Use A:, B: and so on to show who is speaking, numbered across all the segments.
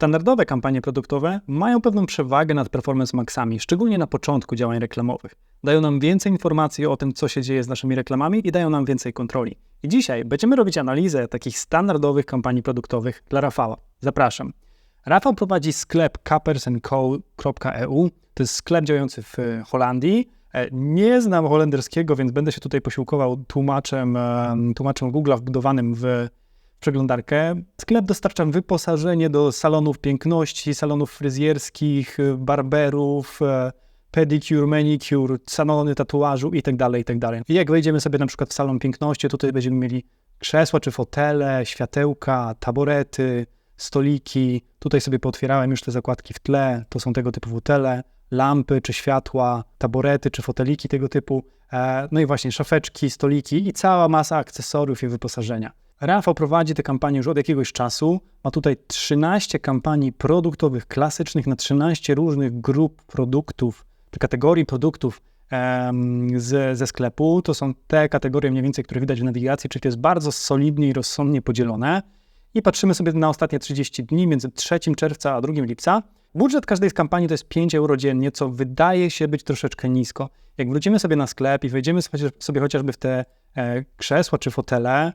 A: Standardowe kampanie produktowe mają pewną przewagę nad performance maxami, szczególnie na początku działań reklamowych. Dają nam więcej informacji o tym, co się dzieje z naszymi reklamami i dają nam więcej kontroli. I dzisiaj będziemy robić analizę takich standardowych kampanii produktowych dla Rafała. Zapraszam. Rafał prowadzi sklep cappersandco.eu. To jest sklep działający w Holandii. E, Nie znam holenderskiego, więc będę się tutaj posiłkował tłumaczem, e, tłumaczem Google'a wbudowanym w przeglądarkę. Sklep dostarcza wyposażenie do salonów piękności, salonów fryzjerskich, barberów, e, pedicure, manicure, salony tatuażu itd., itd. I jak wejdziemy sobie na przykład w salon piękności, tutaj będziemy mieli krzesła czy fotele, światełka, taborety, stoliki. Tutaj sobie pootwierałem już te zakładki w tle, to są tego typu fotele, lampy czy światła, taborety czy foteliki tego typu, e, no i właśnie szafeczki, stoliki i cała masa akcesoriów i wyposażenia. Rafał prowadzi te kampanie już od jakiegoś czasu. Ma tutaj 13 kampanii produktowych klasycznych na 13 różnych grup produktów, czy kategorii produktów em, z, ze sklepu. To są te kategorie mniej więcej, które widać w nawigacji, czyli to jest bardzo solidnie i rozsądnie podzielone. I patrzymy sobie na ostatnie 30 dni między 3 czerwca a 2 lipca. Budżet każdej z kampanii to jest 5 euro dziennie, co wydaje się być troszeczkę nisko. Jak wrócimy sobie na sklep i wejdziemy sobie, chociażby w te e, krzesła czy fotele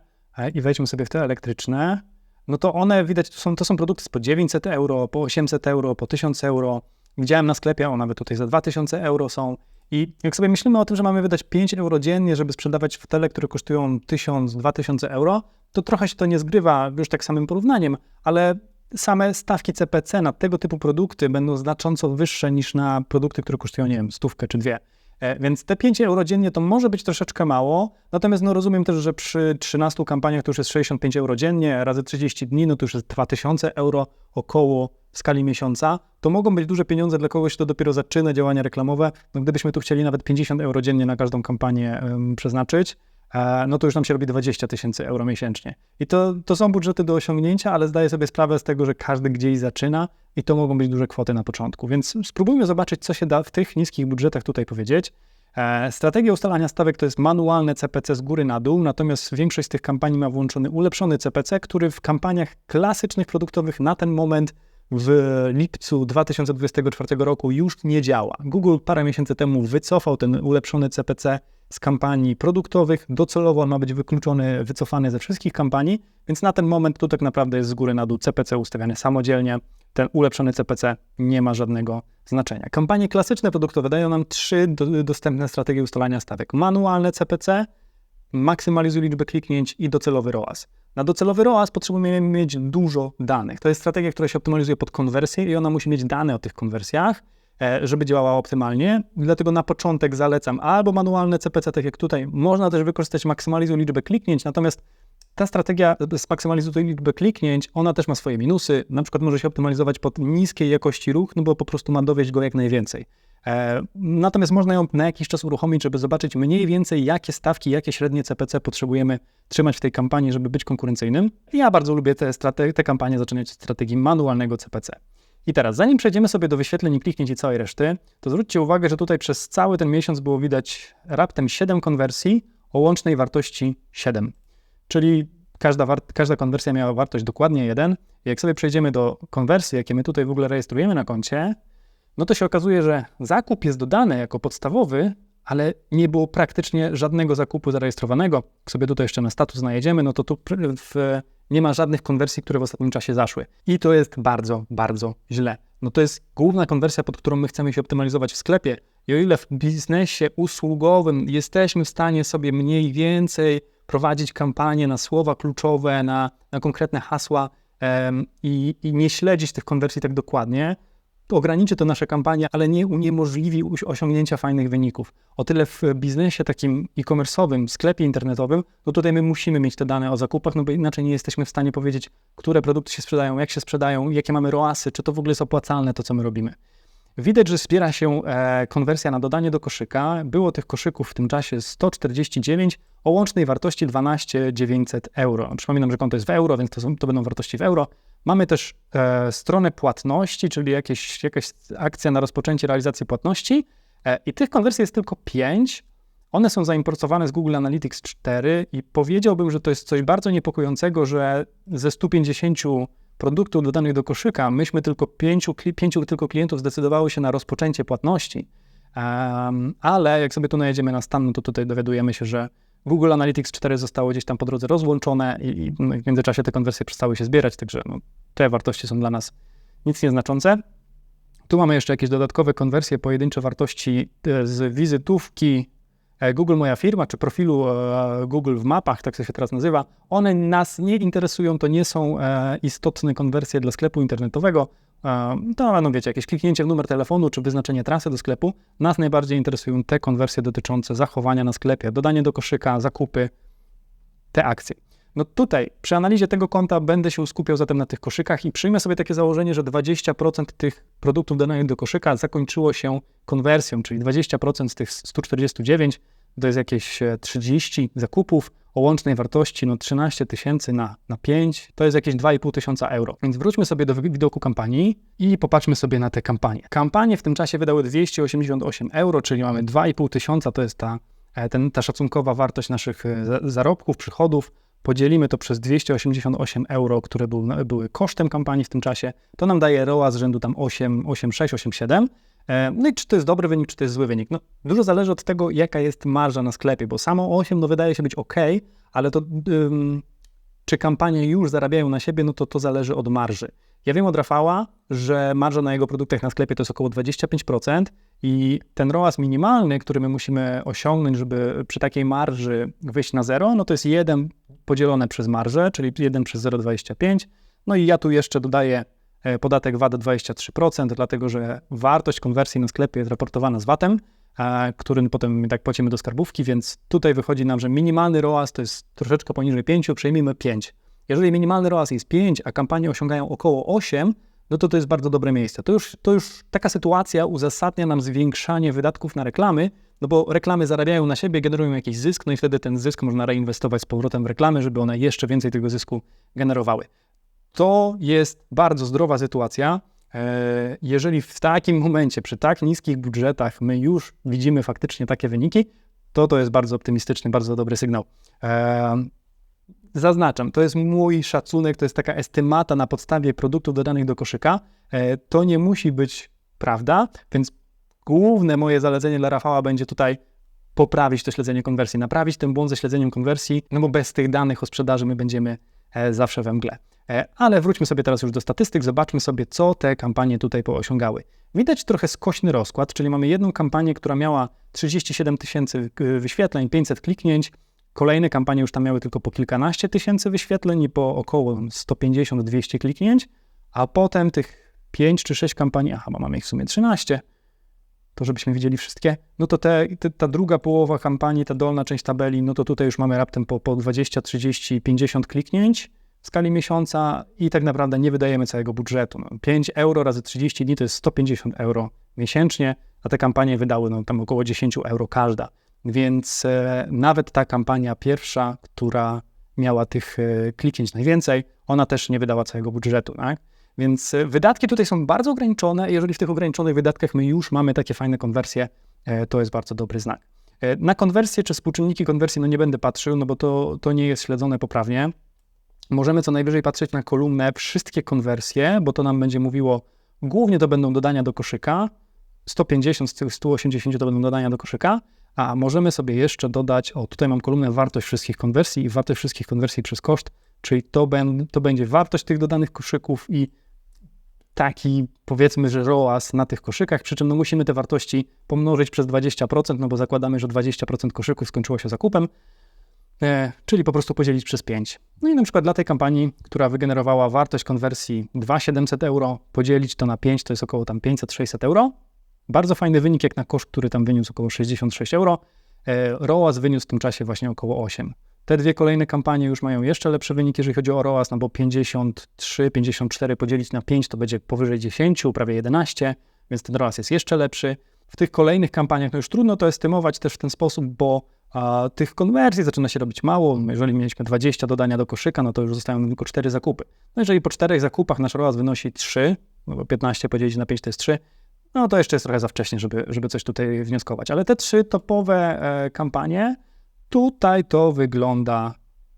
A: i wejdźmy sobie w te elektryczne, no to one widać, to są, to są produkty po 900 euro, po 800 euro, po 1000 euro. Widziałem na sklepie, o nawet tutaj za 2000 euro są. I jak sobie myślimy o tym, że mamy wydać 5 euro dziennie, żeby sprzedawać fotele, które kosztują 1000-2000 euro, to trochę się to nie zgrywa już tak samym porównaniem, ale same stawki CPC na tego typu produkty będą znacząco wyższe niż na produkty, które kosztują, nie wiem, stówkę czy dwie. E, Więc te 5 euro dziennie to może być troszeczkę mało, natomiast no rozumiem też, że przy 13 kampaniach to już jest 65 euro dziennie, razy 30 dni, no to już jest 2000 euro około w skali miesiąca. To mogą być duże pieniądze dla kogoś, kto dopiero zaczyna działania reklamowe. No gdybyśmy tu chcieli nawet 50 euro dziennie na każdą kampanię em, przeznaczyć, no to już nam się robi 20 tysięcy euro miesięcznie. I to, to są budżety do osiągnięcia, ale zdaję sobie sprawę z tego, że każdy gdzieś zaczyna i to mogą być duże kwoty na początku. Więc spróbujmy zobaczyć, co się da w tych niskich budżetach tutaj powiedzieć. E, Strategia ustalania stawek to jest manualne CPC z góry na dół, natomiast większość z tych kampanii ma włączony ulepszony CPC, który w kampaniach klasycznych produktowych na ten moment w lipcu 2024 roku już nie działa. Google parę miesięcy temu wycofał ten ulepszony CPC z kampanii produktowych. Docelowo on ma być wykluczony, wycofany ze wszystkich kampanii, więc na ten moment tu tak naprawdę jest z góry na dół CPC ustawiany samodzielnie. Ten ulepszony CPC nie ma żadnego znaczenia. Kampanie klasyczne produktowe dają nam trzy do, dostępne strategie ustalania stawek. Manualne CPC, maksymalizuj liczbę kliknięć i docelowy ROAS. Na docelowy ROAS potrzebujemy mieć dużo danych. To jest strategia, która się optymalizuje pod konwersję i ona musi mieć dane o tych konwersjach, żeby działała optymalnie. Dlatego na początek zalecam albo manualne CPC, tak jak tutaj. Można też wykorzystać maksymalizuj liczbę kliknięć, natomiast ta strategia zmaksymalizuje liczbę kliknięć, ona też ma swoje minusy. Na przykład może się optymalizować pod niskiej jakości ruch, no bo po prostu ma dowieść go jak najwięcej. E, Natomiast można ją na jakiś czas uruchomić, żeby zobaczyć mniej więcej, jakie stawki, jakie średnie CPC potrzebujemy trzymać w tej kampanii, żeby być konkurencyjnym. Ja bardzo lubię te, te kampanie zaczynać od strategii manualnego CPC. I teraz, zanim przejdziemy sobie do wyświetleń i kliknięć i całej reszty, to zwróćcie uwagę, że tutaj przez cały ten miesiąc było widać raptem 7 konwersji o łącznej wartości 7. Czyli każda, każda konwersja miała wartość dokładnie 1. Jak sobie przejdziemy do konwersji, jakie my tutaj w ogóle rejestrujemy na koncie, no to się okazuje, że zakup jest dodany jako podstawowy, ale nie było praktycznie żadnego zakupu zarejestrowanego. Jak sobie tutaj jeszcze na status najedziemy, no to tu w, nie ma żadnych konwersji, które w ostatnim czasie zaszły. I to jest bardzo, bardzo źle. No to jest główna konwersja, pod którą my chcemy się optymalizować w sklepie. I o ile w biznesie usługowym jesteśmy w stanie sobie mniej więcej prowadzić kampanię na słowa kluczowe, na, na konkretne hasła em, i, i nie śledzić tych konwersji tak dokładnie, ograniczy to nasze kampanie, ale nie uniemożliwi osiągnięcia fajnych wyników. O tyle w biznesie takim e-commerce'owym, sklepie internetowym, no tutaj my musimy mieć te dane o zakupach, no bo inaczej nie jesteśmy w stanie powiedzieć, które produkty się sprzedają, jak się sprzedają, jakie mamy ROASy, czy to w ogóle jest opłacalne to, co my robimy. Widać, że zbiera się e, konwersja na dodanie do koszyka. Było tych koszyków w tym czasie 149 o łącznej wartości 12 900 euro. Przypominam, że konto jest w euro, więc to, są, to będą wartości w euro. Mamy też e, stronę płatności, czyli jakieś, jakaś akcja na rozpoczęcie realizacji płatności. E, I tych konwersji jest tylko 5. One są zaimportowane z Google Analytics 4 i powiedziałbym, że to jest coś bardzo niepokojącego, że ze 150 produktów dodanych do koszyka, myśmy tylko pięciu, pięciu tylko klientów zdecydowało się na rozpoczęcie płatności, um, ale jak sobie tu najedziemy na stan, no to tutaj dowiadujemy się, że Google Analytics 4 zostało gdzieś tam po drodze rozłączone i, i w międzyczasie te konwersje przestały się zbierać, także no, te wartości są dla nas nic nieznaczące. Tu mamy jeszcze jakieś dodatkowe konwersje, pojedyncze wartości e, z wizytówki Google Moja Firma, czy profilu e, Google w mapach, tak to się teraz nazywa. One nas nie interesują, to nie są istotne konwersje dla sklepu internetowego. To, no wiecie, jakieś kliknięcie w numer telefonu, czy wyznaczenie trasy do sklepu. Nas najbardziej interesują te konwersje dotyczące zachowania na sklepie, dodanie do koszyka, zakupy, te akcje. No tutaj przy analizie tego konta będę się skupiał zatem na tych koszykach i przyjmę sobie takie założenie, że 20% tych produktów danych do koszyka zakończyło się konwersją, czyli 20% z tych 149 to jest jakieś 30 e, zakupów o łącznej wartości no 13 tysięcy na, na 5, to jest jakieś 2,5 tysiąca euro. Więc wróćmy sobie do widoku kampanii i popatrzmy sobie na te kampanie. Kampanie w tym czasie wydały 288 euro, czyli mamy 2,5 tysiąca, to jest ta, e, ten, ta szacunkowa wartość naszych e, zarobków, przychodów podzielimy to przez 288 euro, które był, były kosztem kampanii w tym czasie, to nam daje ROA z rzędu tam 8, 8,6, 8,7. No i czy to jest dobry wynik, czy to jest zły wynik? No, dużo zależy od tego, jaka jest marża na sklepie, bo samo 8 no, wydaje się być ok, ale to ym, czy kampanie już zarabiają na siebie, no to to zależy od marży. Ja wiem od Rafała, że marża na jego produktach na sklepie to jest około 25% i ten ROAS minimalny, który my musimy osiągnąć, żeby przy takiej marży wyjść na zero, no to jest 1 podzielone przez marżę, czyli 1 przez 0,25. No i ja tu jeszcze dodaję e, podatek VAT 23%, dlatego że wartość konwersji na sklepie jest raportowana z VAT-em, który potem tak płacimy do skarbówki, więc tutaj wychodzi nam, że minimalny ROAS to jest troszeczkę poniżej 5, przejmijmy 5. Jeżeli minimalny ROAS jest 5, a kampanie osiągają około 8, no to to jest bardzo dobre miejsce. To już, to już taka sytuacja uzasadnia nam zwiększanie wydatków na reklamy, no bo reklamy zarabiają na siebie, generują jakiś zysk, no i wtedy ten zysk można reinwestować z powrotem w reklamy, żeby one jeszcze więcej tego zysku generowały. To jest bardzo zdrowa sytuacja. E, jeżeli w takim momencie, przy tak niskich budżetach, my już widzimy faktycznie takie wyniki, to to jest bardzo optymistyczny, bardzo dobry sygnał. Zaznaczam, to jest mój szacunek, to jest taka estymata na podstawie produktów dodanych do koszyka. E, to nie musi być prawda, więc główne moje zalecenie dla Rafała będzie tutaj poprawić to śledzenie konwersji, naprawić ten błąd ze śledzeniem konwersji, no bo bez tych danych o sprzedaży my będziemy e, zawsze we mgle. E, ale wróćmy sobie teraz już do statystyk, zobaczmy sobie, co te kampanie tutaj poosiągały. Widać trochę skośny rozkład, czyli mamy jedną kampanię, która miała 37 tysięcy wyświetleń, 500 kliknięć, kolejne kampanie już tam miały tylko po kilkanaście tysięcy wyświetleń i po około 150-200 kliknięć, a potem tych 5 czy 6 kampanii, aha, mamy ich w sumie 13, to żebyśmy widzieli wszystkie, no to te, te, ta druga połowa kampanii, ta dolna część tabeli, no to tutaj już mamy raptem po, po 20, 30, 50 kliknięć w skali miesiąca i tak naprawdę nie wydajemy całego budżetu. No, 5 euro razy 30 dni to jest 150 euro miesięcznie, a te kampanie wydały no, tam około 10 euro każda. Więc e, nawet ta kampania pierwsza, która miała tych e, kliknięć najwięcej, ona też nie wydała całego budżetu. Tak? Więc e, wydatki tutaj są bardzo ograniczone. Jeżeli w tych ograniczonych wydatkach my już mamy takie fajne konwersje, to jest bardzo dobry znak. Na konwersję czy współczynniki konwersji no nie będę patrzył, no bo to, to nie jest śledzone poprawnie. Możemy co najwyżej patrzeć na kolumnę wszystkie konwersje, bo to nam będzie mówiło, głównie to będą dodania do koszyka, 150 z tych 180 to będą dodania do koszyka, a możemy sobie jeszcze dodać, o tutaj mam kolumnę wartość wszystkich konwersji i wartość wszystkich konwersji przez koszt, czyli to, ben, to będzie wartość tych dodanych koszyków i taki, powiedzmy, że ROAS na tych koszykach, przy czym no, musimy te wartości pomnożyć przez 20%, no bo zakładamy, że 20% koszyków skończyło się zakupem, e, czyli po prostu podzielić przez 5. No i na przykład dla tej kampanii, która wygenerowała wartość konwersji 2700 euro, podzielić to na 5, to jest około tam 500-600 euro. Bardzo fajny wynik jak na koszt, który tam wyniósł około 66 euro. E, ROAS wyniósł w tym czasie właśnie około 8. Te dwie kolejne kampanie już mają jeszcze lepsze wyniki, jeżeli chodzi o ROAS, no bo 53, 54 podzielić na 5 to będzie powyżej 10, prawie 11, więc ten ROAS jest jeszcze lepszy. W tych kolejnych kampaniach no już trudno to estymować też w ten sposób, bo a, tych konwersji zaczyna się robić mało. Jeżeli mieliśmy 20 dodania do koszyka, no to już zostają tylko 4 zakupy. No jeżeli po 4 zakupach nasz ROAS wynosi 3, no bo 15 podzielić na 5 to jest 3, no to jeszcze jest trochę za wcześnie, żeby, żeby coś tutaj wnioskować. Ale te trzy topowe e, kampanie Tutaj to wygląda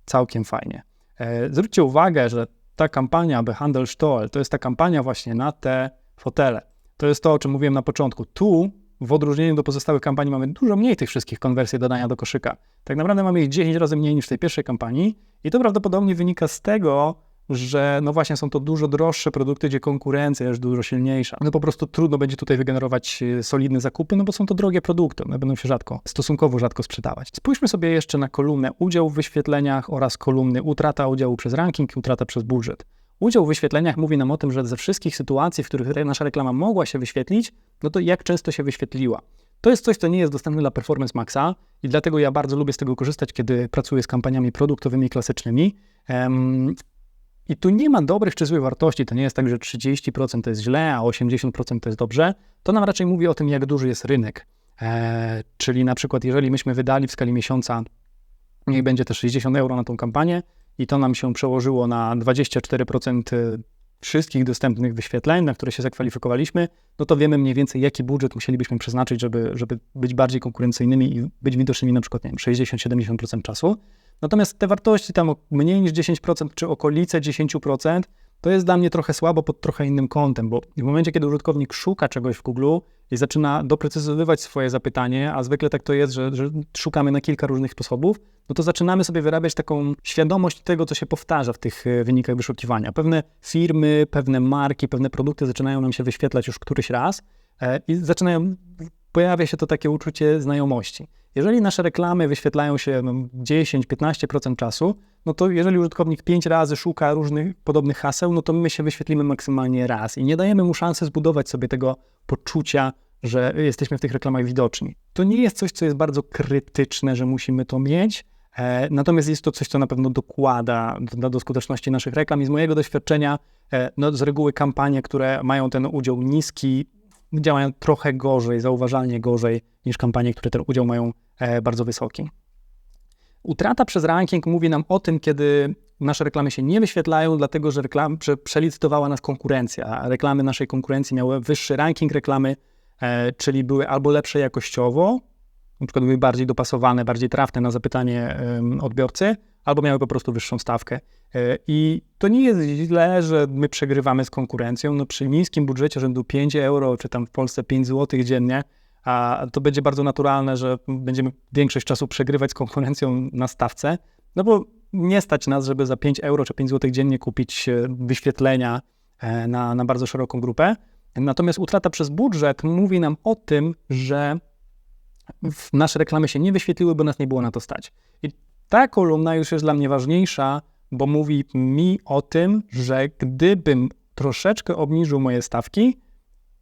A: całkiem fajnie. E, zwróćcie uwagę, że ta kampania Behandelstall to jest ta kampania właśnie na te fotele. To jest to, o czym mówiłem na początku. Tu, w odróżnieniu do pozostałych kampanii, mamy dużo mniej tych wszystkich konwersji dodania do koszyka. Tak naprawdę mamy ich 10 razy mniej niż w tej pierwszej kampanii i to prawdopodobnie wynika z tego, że no właśnie są to dużo droższe produkty, gdzie konkurencja jest dużo silniejsza. No po prostu trudno będzie tutaj wygenerować e, solidne zakupy, no bo są to drogie produkty, one będą się rzadko, stosunkowo rzadko sprzedawać. Spójrzmy sobie jeszcze na kolumnę udział w wyświetleniach oraz kolumny utrata udziału przez ranking i utrata przez budżet. Udział w wyświetleniach mówi nam o tym, że ze wszystkich sytuacji, w których nasza reklama mogła się wyświetlić, no to jak często się wyświetliła. To jest coś, co nie jest dostępne dla Performance Maxa i dlatego ja bardzo lubię z tego korzystać, kiedy pracuję z kampaniami produktowymi klasycznymi. I tu nie ma dobrych czy złych wartości. To nie jest tak, że 30% to jest źle, a 80% to jest dobrze. To nam raczej mówi o tym, jak duży jest rynek. Eee, czyli na przykład, jeżeli myśmy wydali w skali miesiąca, niech będzie to 60 euro na tą kampanię i to nam się przełożyło na 24% e, wszystkich dostępnych wyświetleń, na które się zakwalifikowaliśmy, no to wiemy mniej więcej, jaki budżet musielibyśmy przeznaczyć, żeby, żeby być bardziej konkurencyjnymi i być widocznymi na przykład, nie wiem, 60-70% czasu. Natomiast te wartości tam mniej niż 10% czy okolice 10%, to jest dla mnie trochę słabo pod trochę innym kątem, bo w momencie, kiedy użytkownik szuka czegoś w Google i zaczyna doprecyzowywać swoje zapytanie, a zwykle tak to jest, że, że, szukamy na kilka różnych sposobów, no to zaczynamy sobie wyrabiać taką świadomość tego, co się powtarza w tych e, wynikach wyszukiwania. Pewne firmy, pewne marki, pewne produkty zaczynają nam się wyświetlać już któryś raz e, i zaczynają, pojawia się to takie uczucie znajomości. Jeżeli nasze reklamy wyświetlają się no, 10-15% czasu, no to jeżeli użytkownik 5 razy szuka różnych podobnych haseł, no to my się wyświetlimy maksymalnie raz i nie dajemy mu szansy zbudować sobie tego poczucia, że jesteśmy w tych reklamach widoczni. To nie jest coś, co jest bardzo krytyczne, że musimy to mieć, e, natomiast jest to coś, co na pewno dokłada do, do skuteczności naszych reklam i z mojego doświadczenia, e, no z reguły kampanie, które mają ten udział niski, działają trochę gorzej, zauważalnie gorzej niż kampanie, które ten udział mają E, bardzo wysoki. Utrata przez ranking mówi nam o tym, kiedy nasze reklamy się nie wyświetlają, dlatego że, reklam, że przelicytowała nas konkurencja. Reklamy naszej konkurencji miały wyższy ranking reklamy, e, czyli były albo lepsze jakościowo, na przykład były bardziej dopasowane, bardziej trafne na zapytanie e, odbiorcy, albo miały po prostu wyższą stawkę. E, I to nie jest źle, że my przegrywamy z konkurencją. No przy niskim budżecie rzędu 5 euro, czy tam w Polsce 5 zł dziennie, a to będzie bardzo naturalne, że będziemy większość czasu przegrywać z konkurencją na stawce, no bo nie stać nas, żeby za 5 euro czy 5 zł dziennie kupić e, wyświetlenia e, na, na bardzo szeroką grupę. Natomiast utrata przez budżet mówi nam o tym, że nasze reklamy się nie wyświetliły, bo nas nie było na to stać. I ta kolumna już jest dla mnie ważniejsza, bo mówi mi o tym, że gdybym troszeczkę obniżył moje stawki,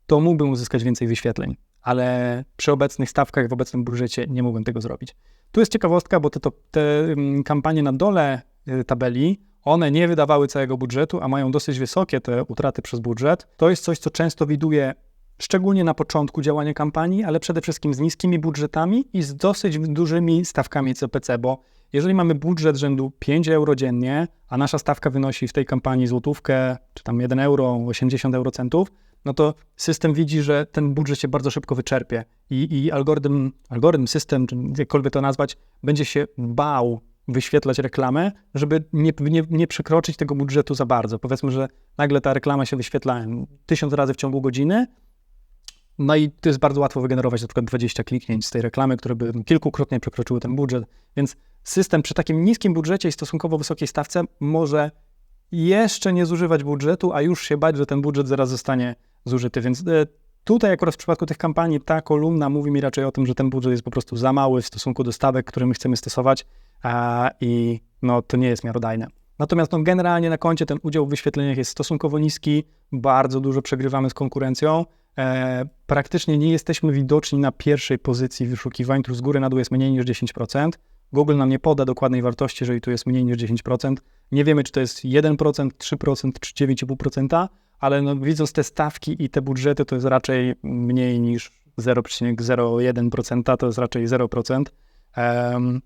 A: to mógłbym uzyskać więcej wyświetleń ale przy obecnych stawkach, w obecnym budżecie nie mógłbym tego zrobić. Tu jest ciekawostka, bo te, to, te mm, kampanie na dole y, tabeli, one nie wydawały całego budżetu, a mają dosyć wysokie te utraty przez budżet. To jest coś, co często widuje szczególnie na początku działania kampanii, ale przede wszystkim z niskimi budżetami i z dosyć dużymi stawkami CPC, bo jeżeli mamy budżet rzędu 5 euro dziennie, a nasza stawka wynosi w tej kampanii złotówkę, czy tam 1 euro, 80 eurocentów, no to system widzi, że ten budżet się bardzo szybko wyczerpie i, i algorytm, algorytm, system, czy jakkolwiek to nazwać, będzie się bał wyświetlać reklamę, żeby nie, nie, nie przekroczyć tego budżetu za bardzo. Powiedzmy, że nagle ta reklama się wyświetla tysiąc razy w ciągu godziny, no i to jest bardzo łatwo wygenerować na przykład 20 kliknięć z tej reklamy, które by kilkukrotnie przekroczyły ten budżet. Więc system przy takim niskim budżecie i stosunkowo wysokiej stawce może jeszcze nie zużywać budżetu, a już się bać, że ten budżet zaraz zostanie zużyty. Więc e, tutaj akurat w przypadku tych kampanii ta kolumna mówi mi raczej o tym, że ten budżet jest po prostu za mały w stosunku do stawek, które my chcemy stosować i no, to nie jest miarodajne. Natomiast no, generalnie na koncie ten udział w wyświetleniach jest stosunkowo niski, bardzo dużo przegrywamy z konkurencją. E, praktycznie nie jesteśmy widoczni na pierwszej pozycji wyszukiwań, tu z góry na dół jest mniej niż 10%. Google nam nie poda dokładnej wartości, jeżeli tu jest mniej niż 10%. Nie wiemy, czy to jest 1%, 3% czy 9,5%, ale no, widząc te stawki i te budżety, to jest raczej mniej niż 0,01%, to jest raczej 0%. Um,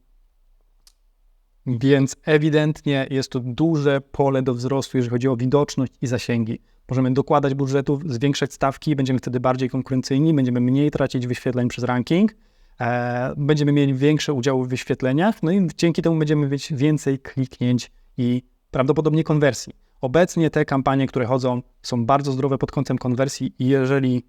A: więc ewidentnie jest to duże pole do wzrostu, jeżeli chodzi o widoczność i zasięgi. Możemy dokładać budżetów, zwiększać stawki, będziemy wtedy bardziej konkurencyjni, będziemy mniej tracić wyświetleń przez ranking, e, będziemy mieli większe udziały w wyświetleniach, no i dzięki temu będziemy mieć więcej kliknięć i prawdopodobnie konwersji. Obecnie te kampanie, które chodzą, są bardzo zdrowe pod kątem konwersji i jeżeli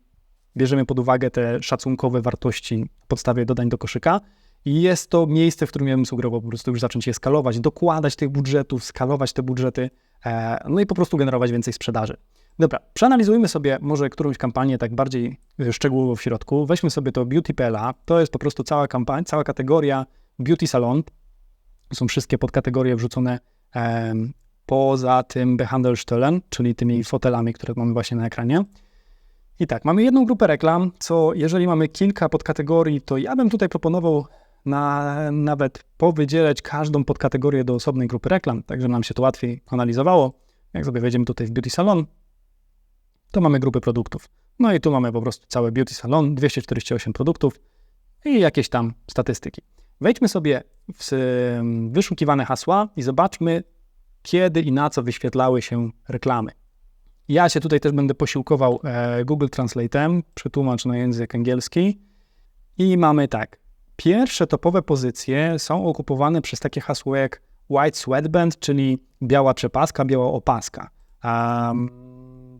A: bierzemy pod uwagę te szacunkowe wartości w podstawie dodań do koszyka, i jest to miejsce, w którym ja bym sugerował po prostu już zacząć je skalować, dokładać tych budżetów, skalować te budżety, e, no i po prostu generować więcej sprzedaży. Dobra, przeanalizujmy sobie może którąś kampanię tak bardziej szczegółowo w środku. Weźmy sobie to Beauty.pl, to jest po prostu cała kampania, cała kategoria Beauty Salon. Są wszystkie podkategorie wrzucone poza tym Behandelstellen, czyli tymi fotelami, które mamy właśnie na ekranie. I tak, mamy jedną grupę reklam, co jeżeli mamy kilka podkategorii, to ja bym tutaj proponował na, nawet powydzielać każdą podkategorię do osobnej grupy reklam, tak żeby nam się to łatwiej analizowało. Jak sobie wejdziemy tutaj w Beauty Salon, to mamy grupy produktów. No i tu mamy po prostu cały Beauty Salon, 248 produktów i jakieś tam statystyki. Wejdźmy sobie w wyszukiwane hasła i zobaczmy, kiedy i na co wyświetlały się reklamy. Ja się tutaj też będę posiłkował e, Google Translate'em, przetłumacz na język angielski i mamy tak. Pierwsze topowe pozycje są okupowane przez takie hasło jak white sweatband, czyli biała przepaska, biała opaska. Um,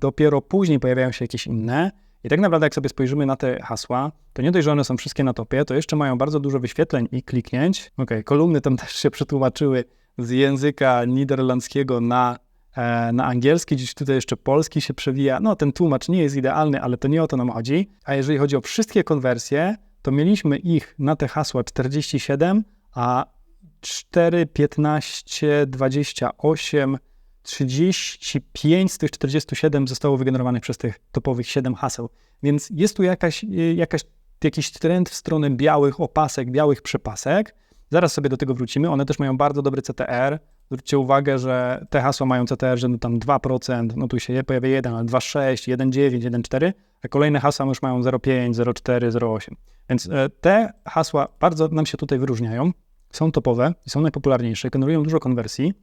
A: dopiero później pojawiają się jakieś inne. I tak naprawdę, jak sobie spojrzymy na te hasła, to nie dość, że one są wszystkie na topie, to jeszcze mają bardzo dużo wyświetleń i kliknięć. Ok, kolumny tam też się przetłumaczyły z języka niderlandzkiego na, e, na angielski, gdzieś tutaj jeszcze polski się przewija. No, ten tłumacz nie jest idealny, ale to nie o to nam chodzi. A jeżeli chodzi o wszystkie konwersje, to mieliśmy ich na te hasła 47, a 4, 15, 28, 35 z tych 47 zostało wygenerowanych przez tych topowych 7 haseł. Więc jest tu jakaś, jakaś, jakiś trend w stronę białych opasek, białych przepasek. Zaraz sobie do tego wrócimy. One też mają bardzo dobry CTR. Zwróćcie uwagę, że te hasła mają CTR rzędu tam 2%, no tu się pojawia 1, ale 2,6, 1,9, 1,4, a kolejne hasła już mają 0,5, 0,4, 0,8. Więc e, te hasła bardzo nam się tutaj wyróżniają, są topowe i są najpopularniejsze, generują dużo konwersji,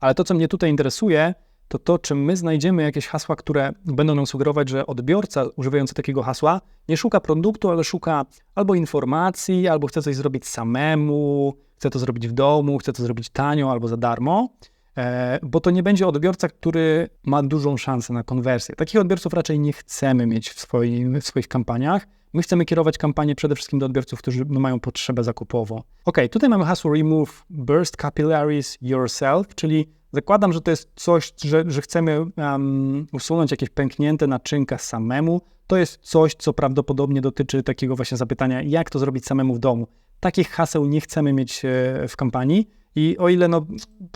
A: ale to, co mnie tutaj interesuje, to to, czy my znajdziemy jakieś hasła, które będą nam sugerować, że odbiorca używający takiego hasła nie szuka produktu, ale szuka albo informacji, albo chce coś zrobić samemu, chce to zrobić w domu, chce to zrobić tanio albo za darmo, e, bo to nie będzie odbiorca, który ma dużą szansę na konwersję. Takich odbiorców raczej nie chcemy mieć w, swoim, w swoich kampaniach. My chcemy kierować kampanię przede wszystkim do odbiorców, którzy mają potrzebę zakupową. Ok, tutaj mamy hasło Remove Burst Capillaries Yourself, czyli zakładam, że to jest coś, że, że chcemy um, usunąć jakieś pęknięte naczynka samemu. To jest coś, co prawdopodobnie dotyczy takiego właśnie zapytania, jak to zrobić samemu w domu. Takich haseł nie chcemy mieć e, w kampanii. I o ile no,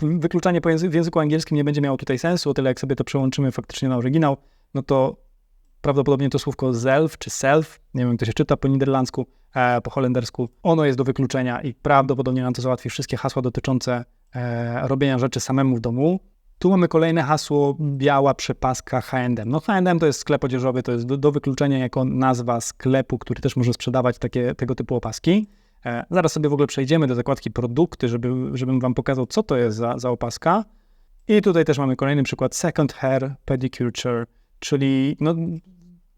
A: wykluczanie w języku angielskim nie będzie miało tutaj sensu, o tyle jak sobie to przełączymy faktycznie na oryginał, no to prawdopodobnie to słówko zelf czy self, nie wiem to się czyta po niderlandzku, e, po holendersku, ono jest do wykluczenia i prawdopodobnie nam to załatwi wszystkie hasła dotyczące e, robienia rzeczy samemu w domu. Tu mamy kolejne hasło biała przepaska H&M. No H&M to jest sklep odzieżowy, to jest do, do, wykluczenia jako nazwa sklepu, który też może sprzedawać takie, tego typu opaski. E, zaraz sobie w ogóle przejdziemy do zakładki produkty, żeby, żebym wam pokazał, co to jest za, za opaska. I tutaj też mamy kolejny przykład second hair pedicure, czyli no,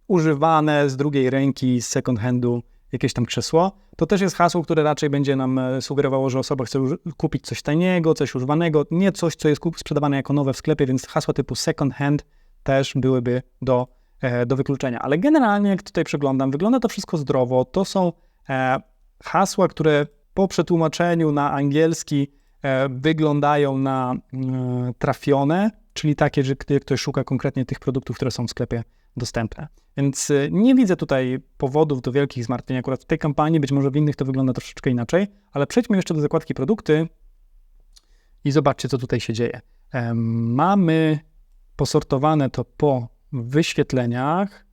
A: używane z drugiej ręki, z second handu jakieś tam krzesło, to też jest hasło, które raczej będzie nam e, sugerowało, że osoba chce kupić coś taniego, coś używanego, nie coś, co jest sprzedawane jako nowe w sklepie, więc hasła typu second hand też byłyby do, e, do wykluczenia. Ale generalnie, jak tutaj przeglądam, wygląda to wszystko zdrowo. To są e, hasła, które po przetłumaczeniu na angielski wyglądają na trafione, czyli takie, że ktoś szuka konkretnie tych produktów, które są w sklepie dostępne. Więc y, nie widzę tutaj powodów do wielkich zmartwień akurat w tej kampanii, być może w innych to wygląda troszeczkę inaczej, ale przejdźmy jeszcze do zakładki produkty i zobaczcie, co tutaj się dzieje. Mamy posortowane to po wyświetleniach.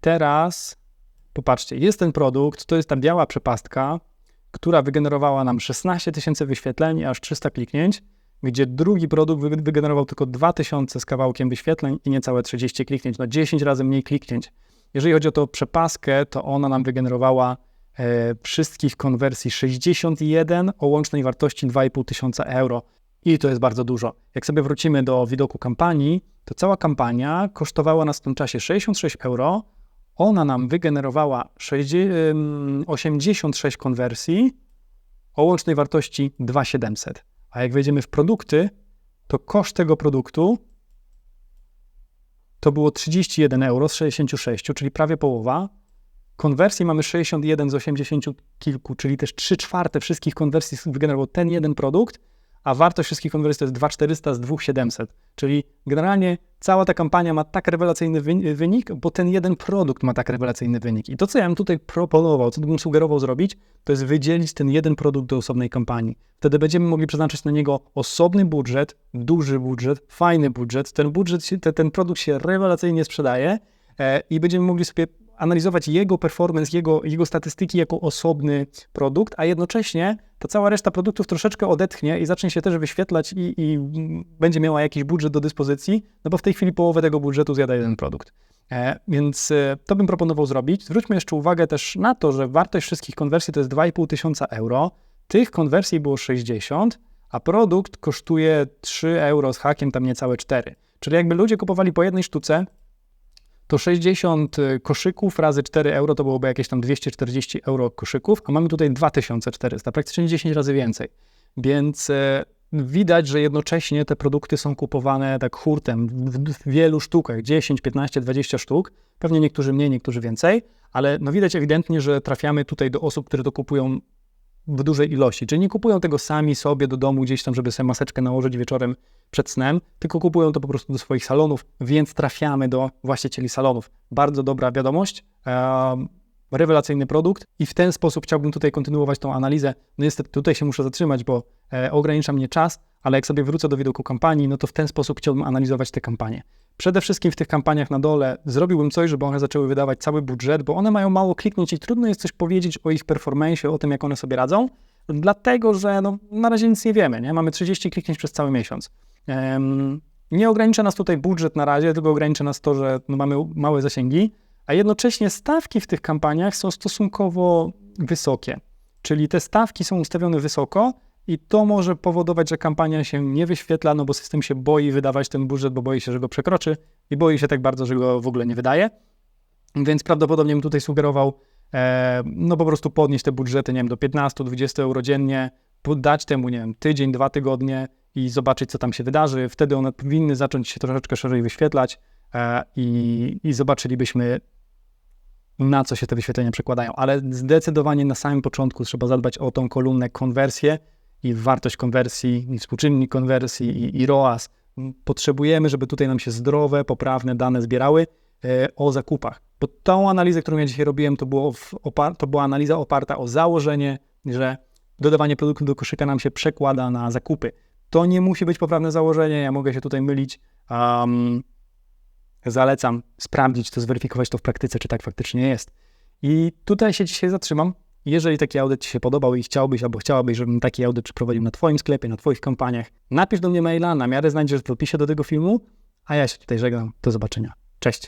A: Teraz popatrzcie, jest ten produkt, to jest ta biała przepastka, która wygenerowała nam 16 tysięcy wyświetleń aż 300 kliknięć gdzie drugi produkt wygenerował tylko 2000 z kawałkiem wyświetleń i niecałe 30 kliknięć, no 10 razy mniej kliknięć. Jeżeli chodzi o tą przepaskę, to ona nam wygenerowała e, wszystkich konwersji 61 o łącznej wartości 2,5 tysiąca euro. I to jest bardzo dużo. Jak sobie wrócimy do widoku kampanii, to cała kampania kosztowała nas w tym czasie 66 euro. Ona nam wygenerowała 86 konwersji o łącznej wartości 2700. A jak wejdziemy w produkty, to koszt tego produktu to było 31 euro z 66, czyli prawie połowa. Konwersji mamy 61 z 80 kilku, czyli też 3 czwarte wszystkich konwersji wygenerował ten jeden produkt, a wartość wszystkich konwersji to jest 2400 z 2700. Czyli generalnie cała ta kampania ma tak rewelacyjny wy- wynik, bo ten jeden produkt ma tak rewelacyjny wynik. I to, co ja bym tutaj proponował, co bym sugerował zrobić, to jest wydzielić ten jeden produkt do osobnej kampanii. Wtedy będziemy mogli przeznaczyć na niego osobny budżet, duży budżet, fajny budżet. Ten budżet, ten produkt się rewelacyjnie sprzedaje e, i będziemy mogli sobie analizować jego performance, jego, jego statystyki jako osobny produkt, a jednocześnie ta cała reszta produktów troszeczkę odetchnie i zacznie się też wyświetlać i, i będzie miała jakiś budżet do dyspozycji, no bo w tej chwili połowę tego budżetu zjada jeden produkt. E, więc e, to bym proponował zrobić. Zwróćmy jeszcze uwagę też na to, że wartość wszystkich konwersji to jest 2,5 tysiąca euro. Tych konwersji było 60, a produkt kosztuje 3 euro z hakiem, tam niecałe 4. Czyli jakby ludzie kupowali po jednej sztuce, to 60 koszyków razy 4 euro to byłoby jakieś tam 240 euro koszyków, a mamy tutaj 2400, praktycznie 10 razy więcej. Więc e, widać, że jednocześnie te produkty są kupowane tak hurtem w wielu sztukach, 10, 15, 20 sztuk. Pewnie niektórzy mniej, niektórzy więcej, ale no widać ewidentnie, że trafiamy tutaj do osób, które to kupują w dużej ilości. Czyli nie kupują tego sami sobie do domu gdzieś tam, żeby sobie maseczkę nałożyć wieczorem przed snem, tylko kupują to po prostu do swoich salonów, więc trafiamy do właścicieli salonów. Bardzo dobra wiadomość, rewelacyjny produkt i w ten sposób chciałbym tutaj kontynuować tą analizę. No niestety tutaj się muszę zatrzymać, bo e, ogranicza mnie czas, ale jak sobie wrócę do widoku kampanii, no to w ten sposób chciałbym analizować te kampanie. Przede wszystkim w tych kampaniach na dole zrobiłbym coś, żeby one zaczęły wydawać cały budżet, bo one mają mało kliknięć i trudno jest coś powiedzieć o ich performance, o tym, jak one sobie radzą, dlatego że no, na razie nic nie wiemy. Nie? Mamy 30 kliknięć przez cały miesiąc. Em, nie ogranicza nas tutaj budżet na razie, tylko ogranicza nas to, że no, mamy małe zasięgi, a jednocześnie stawki w tych kampaniach są stosunkowo wysokie. Czyli te stawki są ustawione wysoko i to może powodować, że kampania się nie wyświetla, no bo system się boi wydawać ten budżet, bo boi się, że go przekroczy i boi się tak bardzo, że go w ogóle nie wydaje. Więc prawdopodobnie bym tutaj sugerował, e, no po prostu podnieść te budżety, nie wiem, do 15-20 euro dziennie, dać temu, nie wiem, tydzień, dwa tygodnie i zobaczyć, co tam się wydarzy. Wtedy one powinny zacząć się troszeczkę szerzej wyświetlać e, i, i zobaczylibyśmy, na co się te wyświetlenia przekładają. Ale zdecydowanie na samym początku trzeba zadbać o tą kolumnę konwersję i wartość konwersji, i współczynnik konwersji, i, i ROAS. Potrzebujemy, żeby tutaj nam się zdrowe, poprawne dane zbierały e, o zakupach. Bo tą analizę, którą ja dzisiaj robiłem, to, było to była analiza oparta o założenie, że dodawanie produktów do koszyka nam się przekłada na zakupy. To nie musi być poprawne założenie, ja mogę się tutaj mylić. Um, zalecam sprawdzić to, zweryfikować to w praktyce, czy tak faktycznie jest. I tutaj się dzisiaj zatrzymam. Jeżeli taki audyt Ci się podobał i chciałbyś albo chciałabyś, żebym taki audyt przeprowadził na Twoim sklepie, na Twoich kampaniach, napisz do mnie maila, na miarę znajdziesz w opisie do tego filmu, a ja się tutaj żegnam. Do zobaczenia. Cześć.